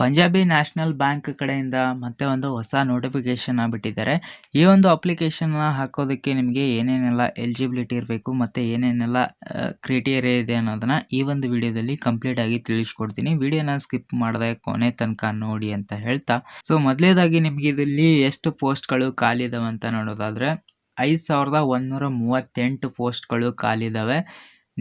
Punjabi national bank ಕಡೆಯಿಂದ ಮತ್ತೆ ಒಂದು ಹೊಸ ನೋಟಿಫಿಕೇಶನ್ ಬಿಟ್ಟಿದ್ದಾರೆ ಈ ಒಂದು ಅಪ್ಲಿಕೇಶನ್ನ ಹಾಕೋದಕ್ಕೆ ನಿಮಗೆ ಏನೇನೆಲ್ಲ ಎಲಿಜಿಬಿಲಿಟಿ ಇರಬೇಕು ಮತ್ತು ಏನೇನೆಲ್ಲ ಕ್ರೈಟೀರಿಯಾ ಇದೆ ಅನ್ನೋದನ್ನ ಈ ಒಂದು ವಿಡಿಯೋದಲ್ಲಿ ಕಂಪ್ಲೀಟ್ ಆಗಿ ತಿಳಿಸ್ಕೊಡ್ತೀನಿ. ವಿಡಿಯೋನ ಸ್ಕಿಪ್ ಮಾಡದೆ ಕೊನೆ ತನಕ ನೋಡಿ ಅಂತ ಹೇಳ್ತಾ. ಸೊ ಮೊದಲೇದಾಗಿ ನಿಮಗೆ ಇದರಲ್ಲಿ ಎಷ್ಟು ಪೋಸ್ಟ್ಗಳು ಖಾಲಿ ಇದಾವೆ ಅಂತ ನೋಡೋದಾದರೆ, ಐದು ಸಾವಿರದ ಒಂದುನೂರ ಮೂವತ್ತೆಂಟು ಪೋಸ್ಟ್ಗಳು ಖಾಲಿ ಇದಾವೆ.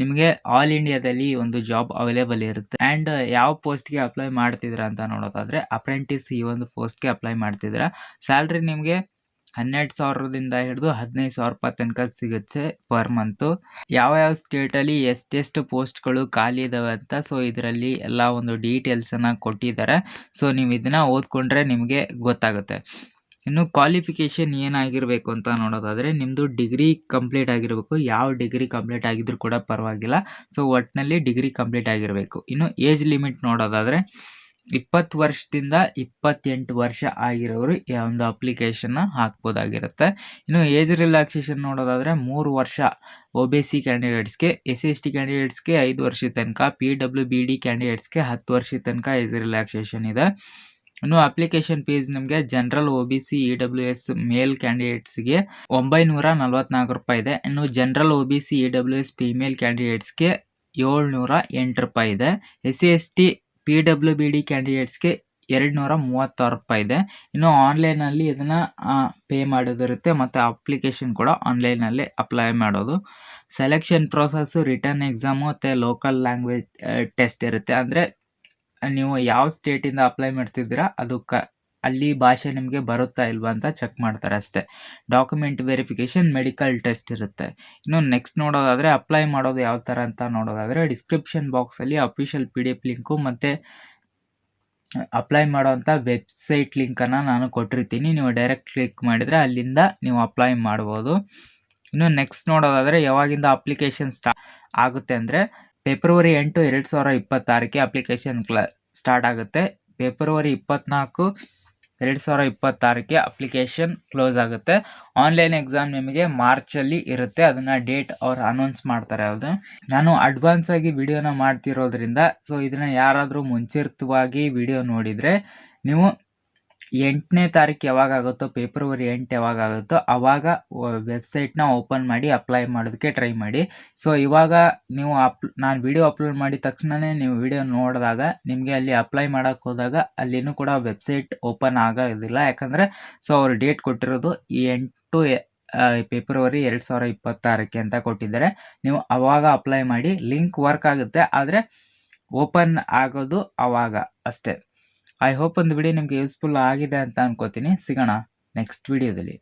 ನಿಮಗೆ ಆಲ್ ಇಂಡಿಯಾದಲ್ಲಿ ಒಂದು ಜಾಬ್ ಅವೈಲೇಬಲ್ ಇರುತ್ತೆ. ಆ್ಯಂಡ್ ಯಾವ ಪೋಸ್ಟ್ಗೆ ಅಪ್ಲೈ ಮಾಡ್ತಿದ್ದೀರಾ ಅಂತ ನೋಡೋದಾದರೆ ಅಪ್ರೆಂಟಿಸ್ ಈ ಒಂದು ಪೋಸ್ಟ್ಗೆ ಅಪ್ಲೈ ಮಾಡ್ತಿದ್ದೀರಾ. ಸ್ಯಾಲ್ರಿ ನಿಮಗೆ ಹನ್ನೆರಡು ಸಾವಿರದಿಂದ ಹಿಡಿದು ಹದಿನೈದು ಸಾವಿರ ರೂಪಾಯಿ ತನಕ ಸಿಗುತ್ತೆ ಪರ್ ಮಂತು ಯಾವ ಯಾವ ಸ್ಟೇಟಲ್ಲಿ ಎಷ್ಟೆಷ್ಟು ಪೋಸ್ಟ್ಗಳು ಖಾಲಿ ಇದಾವೆ ಅಂತ ಸೊ ಇದರಲ್ಲಿ ಎಲ್ಲ ಒಂದು ಡೀಟೇಲ್ಸನ್ನು ಕೊಟ್ಟಿದ್ದಾರೆ. ಸೊ ನೀವು ಇದನ್ನು ಓದ್ಕೊಂಡ್ರೆ ನಿಮಗೆ ಗೊತ್ತಾಗುತ್ತೆ. ಇನ್ನು ಕ್ವಾಲಿಫಿಕೇಷನ್ ಏನಾಗಿರಬೇಕು ಅಂತ ನೋಡೋದಾದರೆ ನಿಮ್ಮದು ಡಿಗ್ರಿ ಕಂಪ್ಲೀಟ್ ಆಗಿರಬೇಕು. ಯಾವ ಡಿಗ್ರಿ ಕಂಪ್ಲೀಟ್ ಆಗಿದ್ರೂ ಕೂಡ ಪರವಾಗಿಲ್ಲ. ಸೊ ಒಟ್ಟಿನಲ್ಲಿ ಡಿಗ್ರಿ ಕಂಪ್ಲೀಟ್ ಆಗಿರಬೇಕು. ಇನ್ನು ಏಜ್ ಲಿಮಿಟ್ ನೋಡೋದಾದರೆ ಇಪ್ಪತ್ತು ವರ್ಷದಿಂದ ಇಪ್ಪತ್ತೆಂಟು ವರ್ಷ ಆಗಿರೋರು ಈ ಒಂದು ಅಪ್ಲಿಕೇಶನ್ನ ಹಾಕ್ಬೋದಾಗಿರುತ್ತೆ. ಇನ್ನು ಏಜ್ ರಿಲ್ಯಾಕ್ಸೇಷನ್ ನೋಡೋದಾದರೆ ಮೂರು ವರ್ಷ ಒ ಬಿ ಸಿ ಕ್ಯಾಂಡಿಡೇಟ್ಸ್ಗೆ ಎಸ್ ಎಸ್ ಟಿ ಕ್ಯಾಂಡಿಡೇಟ್ಸ್ಗೆ ಐದು ವರ್ಷದ ತನಕ ಪಿ ಡಬ್ಲ್ಯೂ ಬಿ ಡಿ ಕ್ಯಾಂಡಿಡೇಟ್ಸ್ಗೆ ಹತ್ತು ವರ್ಷದ ತನಕ ಏಜ್ ರಿಲ್ಯಾಕ್ಸೇಷನ್ ಇದೆ. ಇನ್ನು ಅಪ್ಲಿಕೇಶನ್ ಫೀಸ್ ನಿಮಗೆ general O B C E W S male ಕ್ಯಾಂಡಿಡೇಟ್ಸ್ಗೆ ಒಂಬೈನೂರ ನಲ್ವತ್ನಾಲ್ಕು ರೂಪಾಯಿ ಇದೆ. ಇನ್ನು general O B C E W S female ಕ್ಯಾಂಡಿಡೇಟ್ಸ್ಗೆ ಏಳ್ನೂರ ಎಂಟು ರೂಪಾಯಿ ಇದೆ. S C S T P W B D ಕ್ಯಾಂಡಿಡೇಟ್ಸ್ಗೆ ಎರಡು ನೂರ ಮೂವತ್ತಾರು ರೂಪಾಯಿ ಇದೆ. ಇನ್ನು ಆನ್ಲೈನಲ್ಲಿ ಇದನ್ನು ಪೇ ಮಾಡೋದಿರುತ್ತೆ ಮತ್ತು ಅಪ್ಲಿಕೇಶನ್ ಕೂಡ ಆನ್ಲೈನಲ್ಲಿ ಅಪ್ಲೈ ಮಾಡೋದು. ಸೆಲೆಕ್ಷನ್ ಪ್ರೋಸೆಸ್ಸು ರಿಟರ್ನ್ ಎಕ್ಸಾಮು ಮತ್ತು ಲೋಕಲ್ ಲ್ಯಾಂಗ್ವೇಜ್ ಟೆಸ್ಟ್ ಇರುತ್ತೆ. ಅಂದರೆ ನೀವು ಯಾವ ಸ್ಟೇಟಿಂದ ಅಪ್ಲೈ ಮಾಡ್ತಿದ್ದೀರಾ, ಅದು ಕ, ಅಲ್ಲಿ ಭಾಷೆ ನಿಮಗೆ ಬರುತ್ತಾ ಇಲ್ವಾ ಅಂತ ಚೆಕ್ ಮಾಡ್ತಾರೆ ಅಷ್ಟೇ. ಡಾಕ್ಯುಮೆಂಟ್ ವೆರಿಫಿಕೇಷನ್ ಮೆಡಿಕಲ್ ಟೆಸ್ಟ್ ಇರುತ್ತೆ. ಇನ್ನು ನೆಕ್ಸ್ಟ್ ನೋಡೋದಾದರೆ ಅಪ್ಲೈ ಮಾಡೋದು ಯಾವ ಥರ ಅಂತ ನೋಡೋದಾದರೆ ಡಿಸ್ಕ್ರಿಪ್ಷನ್ ಬಾಕ್ಸಲ್ಲಿ official P D F link ಮತ್ತು ಅಪ್ಲೈ ಮಾಡೋವಂಥ ವೆಬ್ಸೈಟ್ ಲಿಂಕನ್ನು ನಾನು ಕೊಟ್ಟಿರ್ತೀನಿ. ನೀವು ಡೈರೆಕ್ಟ್ ಕ್ಲಿಕ್ ಮಾಡಿದರೆ ಅಲ್ಲಿಂದ ನೀವು ಅಪ್ಲೈ ಮಾಡ್ಬೋದು. ಇನ್ನು ನೆಕ್ಸ್ಟ್ ನೋಡೋದಾದರೆ ಯಾವಾಗಿಂದ ಅಪ್ಲಿಕೇಶನ್ ಸ್ಟಾರ್ಟ್ ಆಗುತ್ತೆ ಅಂದರೆ ಫೆಬ್ರವರಿ ಎಂಟು, ಎರಡು ಸಾವಿರ ಇಪ್ಪತ್ತಾರಕ್ಕೆ ಅಪ್ಲಿಕೇಶನ್ ಕ್ಲ ಸ್ಟಾರ್ಟ್ ಆಗುತ್ತೆ. ಫೆಬ್ರವರಿ ಇಪ್ಪತ್ತ್ನಾಲ್ಕು ಎರಡು ಸಾವಿರ ಇಪ್ಪತ್ತಾರಕ್ಕೆ ಅಪ್ಲಿಕೇಶನ್ ಕ್ಲೋಸ್ ಆಗುತ್ತೆ. ಆನ್ಲೈನ್ ಎಕ್ಸಾಮ್ ನಿಮಗೆ ಮಾರ್ಚಲ್ಲಿ ಇರುತ್ತೆ. ಅದನ್ನು ಡೇಟ್ ಅವ್ರು ಅನೌನ್ಸ್ ಮಾಡ್ತಾರೆ ಅದು ನಾನು ಅಡ್ವಾನ್ಸ್ ಆಗಿ ವಿಡಿಯೋನ ಮಾಡ್ತಿರೋದ್ರಿಂದ ಸೊ ಇದನ್ನು ಯಾರಾದರೂ ಮುಂಚಿತವಾಗಿ ವಿಡಿಯೋ ನೋಡಿದರೆ, ನೀವು ಎಂಟನೇ ತಾರೀಕು ಯಾವಾಗ ಆಗುತ್ತೋ ಫೆಬ್ರವರಿ ಎಂಟು ಯಾವಾಗ ಆಗುತ್ತೋ ಆವಾಗ ವೆಬ್ಸೈಟ್ನ ಓಪನ್ ಮಾಡಿ ಅಪ್ಲೈ ಮಾಡೋದಕ್ಕೆ ಟ್ರೈ ಮಾಡಿ. ಸೊ ಇವಾಗ ನೀವು ಅಪ್, ನಾನು ವಿಡಿಯೋ ಅಪ್ಲೋಡ್ ಮಾಡಿದ ತಕ್ಷಣವೇ ನೀವು ವಿಡಿಯೋ ನೋಡಿದಾಗ, ನಿಮಗೆ ಅಲ್ಲಿ ಅಪ್ಲೈ ಮಾಡೋಕ್ಕೆ ಹೋದಾಗ ಅಲ್ಲಿನೂ ಕೂಡ ವೆಬ್ಸೈಟ್ ಓಪನ್ ಆಗೋದಿಲ್ಲ. ಯಾಕಂದರೆ ಸೊ ಅವರು ಡೇಟ್ ಕೊಟ್ಟಿರೋದು ಈ ಎಂಟು ಫೆಬ್ರವರಿ ಎರಡು ಸಾವಿರ ಇಪ್ಪತ್ತಾರಕ್ಕೆ ಅಂತ ಕೊಟ್ಟಿದ್ದಾರೆ. ನೀವು ಅವಾಗ ಅಪ್ಲೈ ಮಾಡಿ ಲಿಂಕ್ ವರ್ಕ್ ಆಗುತ್ತೆ. ಆದರೆ ಓಪನ್ ಆಗೋದು ಆವಾಗ ಅಷ್ಟೇ. ಐ ಹೋಪ್ ಒಂದು ವಿಡಿಯೋ ನಿಮಗೆ ಯೂಸ್ಫುಲ್ ಆಗಿದೆ ಅಂತ ಅನ್ಕೋತೀನಿ. ಸಿಗೋಣ ನೆಕ್ಸ್ಟ್ ವಿಡಿಯೋದಲ್ಲಿ